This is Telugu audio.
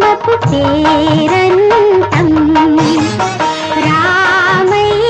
తుంగపు తీరంతం రామయ్య